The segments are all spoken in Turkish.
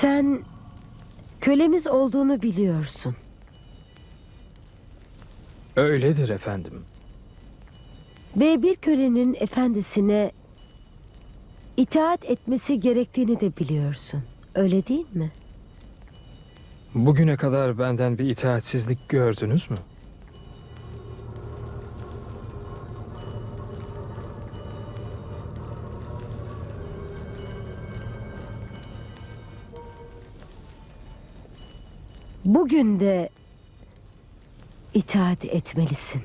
Sen kölemiz olduğunu biliyorsun. Öyledir efendim. Ve bir kölenin efendisine itaat etmesi gerektiğini de biliyorsun. Öyle değil mi? Bugüne kadar benden bir itaatsizlik gördünüz mü? Bugün de itaat etmelisin.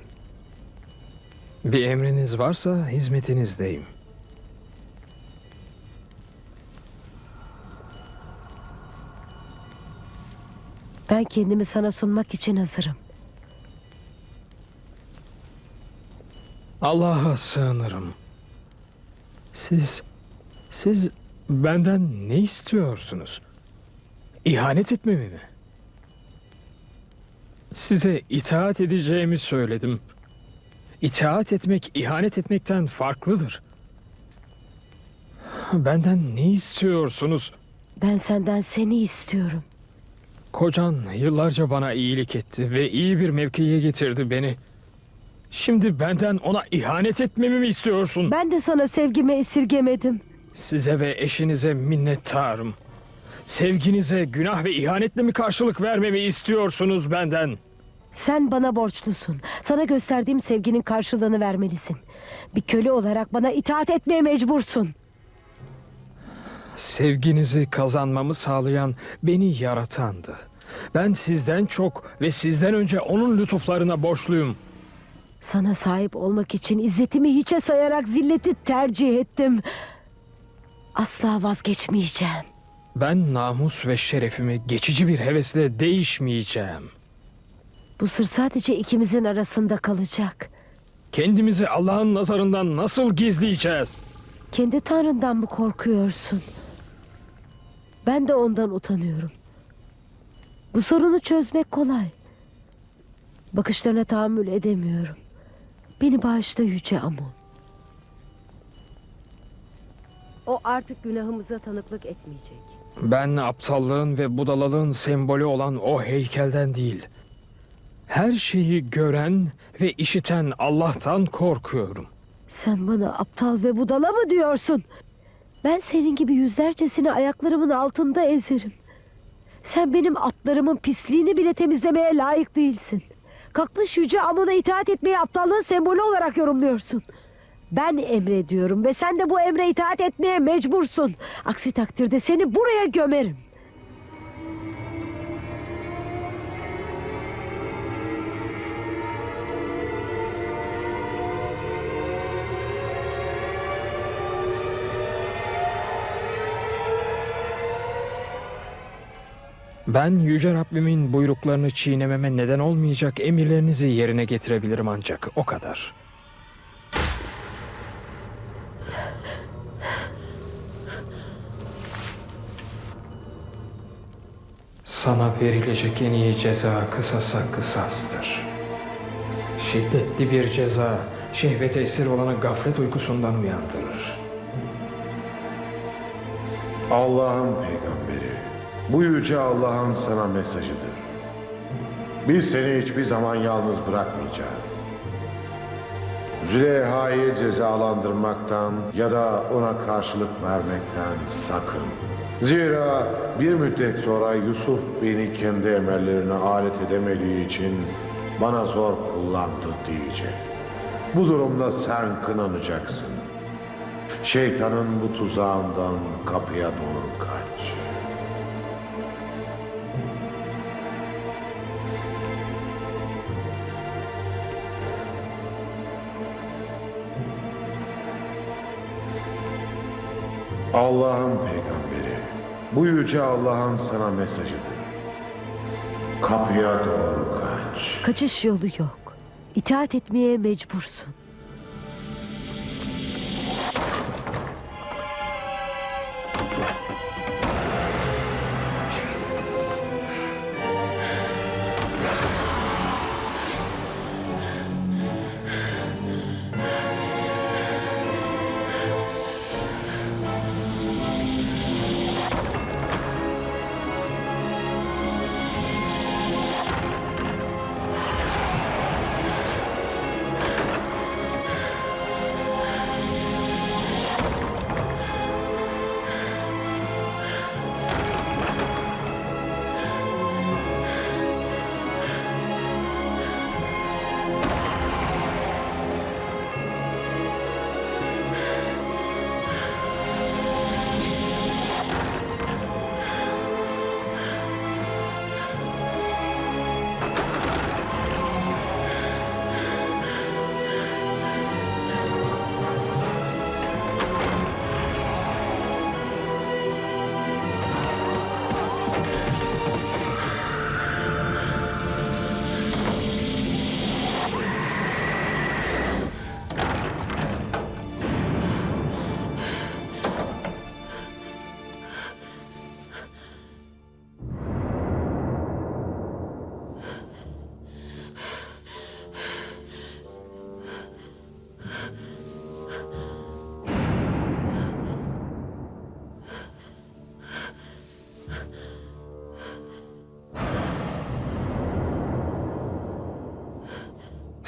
Bir emriniz varsa hizmetinizdeyim. Ben kendimi sana sunmak için hazırım. Allah'a sığınırım. Siz, siz benden ne istiyorsunuz? İhanet etmemi mi? Size itaat edeceğimi söyledim. İtaat etmek ihanet etmekten farklıdır. Benden ne istiyorsunuz? Ben senden seni istiyorum. Kocan yıllarca bana iyilik etti ve iyi bir mevkiye getirdi beni. Şimdi benden ona ihanet etmemi mi istiyorsun? Ben de sana sevgimi esirgemedim. Size ve eşinize minnettarım. Sevginize günah ve ihanetle mi karşılık vermemi istiyorsunuz benden? Sen bana borçlusun. Sana gösterdiğim sevginin karşılığını vermelisin. Bir köle olarak bana itaat etmeye mecbursun. Sevginizi kazanmamı sağlayan beni yaratandı. Ben sizden çok ve sizden önce onun lütuflarına borçluyum. Sana sahip olmak için izzetimi hiçe sayarak zilleti tercih ettim. Asla vazgeçmeyeceğim. Ben namus ve şerefimi geçici bir hevesle değişmeyeceğim. Bu sır sadece ikimizin arasında kalacak. Kendimizi Allah'ın nazarından nasıl gizleyeceğiz? Kendi tanrından mı korkuyorsun? Ben de ondan utanıyorum. Bu sorunu çözmek kolay. Bakışlarına tahammül edemiyorum. Beni bağışla Yüce Amon. O artık günahımıza tanıklık etmeyecek. Ben aptallığın ve budalalığın sembolü olan o heykelden değil. Her şeyi gören ve işiten Allah'tan korkuyorum. Sen bana aptal ve budala mı diyorsun? Ben senin gibi yüzlercesini ayaklarımın altında ezerim. Sen benim atlarımın pisliğini bile temizlemeye layık değilsin. Kalkmış yüce Amon'a itaat etmeyi aptallığın sembolü olarak yorumluyorsun. Ben emrediyorum ve sen de bu emre itaat etmeye mecbursun. Aksi takdirde seni buraya gömerim. Ben Yüce Rabbimin buyruklarını çiğnememe neden olmayacak emirlerinizi yerine getirebilirim ancak o kadar. Sana verilecek en iyi ceza kısasa kısastır. Şiddetli bir ceza şehvet esir olanı gaflet uykusundan uyandırır. Allah'ın peygamberi, bu yüce Allah'ın sana mesajıdır. Biz seni hiçbir zaman yalnız bırakmayacağız. Züleyha'yı cezalandırmaktan ya da ona karşılık vermekten sakın. Zira bir müddet sonra Yusuf beni kendi emellerine alet edemediği için bana zor kullandı diyecek. Bu durumda sen kınanacaksın. Şeytanın bu tuzağından kapıya doğru kaç. Allah'ın peygamberi, bu yüce Allah'ın sana mesajıdır. Kapıya doğru kaç. Kaçış yolu yok. İtaat etmeye mecbursun.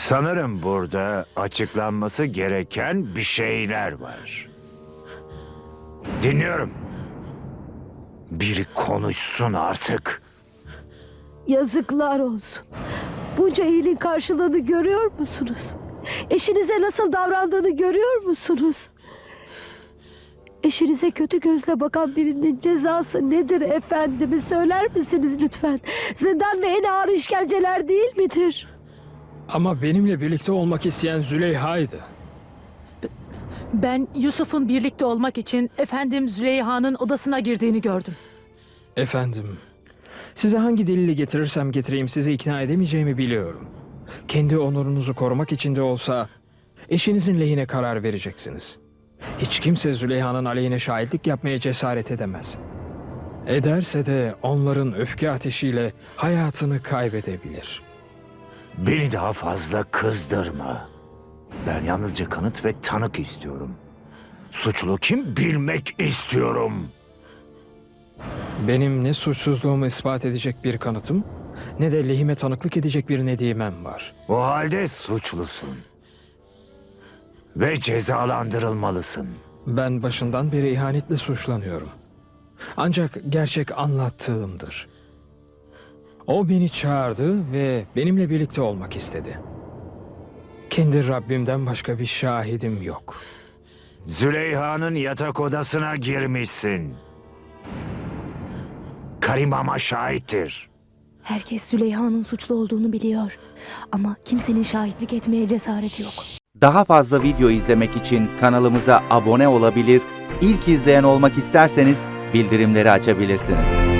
Sanırım burada açıklanması gereken bir şeyler var. Dinliyorum. Biri konuşsun artık. Yazıklar olsun. Bunca iyiliğin karşılığını görüyor musunuz? Eşinize nasıl davrandığını görüyor musunuz? Eşinize kötü gözle bakan birinin cezası nedir efendimi söyler misiniz lütfen? Zindan ve en ağır işkenceler değil midir? Ama benimle birlikte olmak isteyen Züleyha'ydı. Ben Yusuf'un birlikte olmak için efendim Züleyha'nın odasına girdiğini gördüm. Efendim, size hangi delili getirirsem getireyim sizi ikna edemeyeceğimi biliyorum. Kendi onurunuzu korumak için de olsa eşinizin lehine karar vereceksiniz. Hiç kimse Züleyha'nın aleyhine şahitlik yapmaya cesaret edemez. Ederse de onların öfke ateşiyle hayatını kaybedebilir. Beni daha fazla kızdırma. Ben yalnızca kanıt ve tanık istiyorum. Suçlu kim bilmek istiyorum. Benim ne suçsuzluğumu ispat edecek bir kanıtım ne de lehime tanıklık edecek bir nedimem var. O halde suçlusun. Ve cezalandırılmalısın. Ben başından beri ihanetle suçlanıyorum. Ancak gerçek anlattığımdır. O beni çağırdı ve benimle birlikte olmak istedi. Kendi Rabbimden başka bir şahidim yok. Züleyha'nın yatak odasına girmişsin. Karim ama şahittir. Herkes Züleyha'nın suçlu olduğunu biliyor. Ama kimsenin şahitlik etmeye cesareti yok. Daha fazla video izlemek için kanalımıza abone olabilir, ilk izleyen olmak isterseniz bildirimleri açabilirsiniz.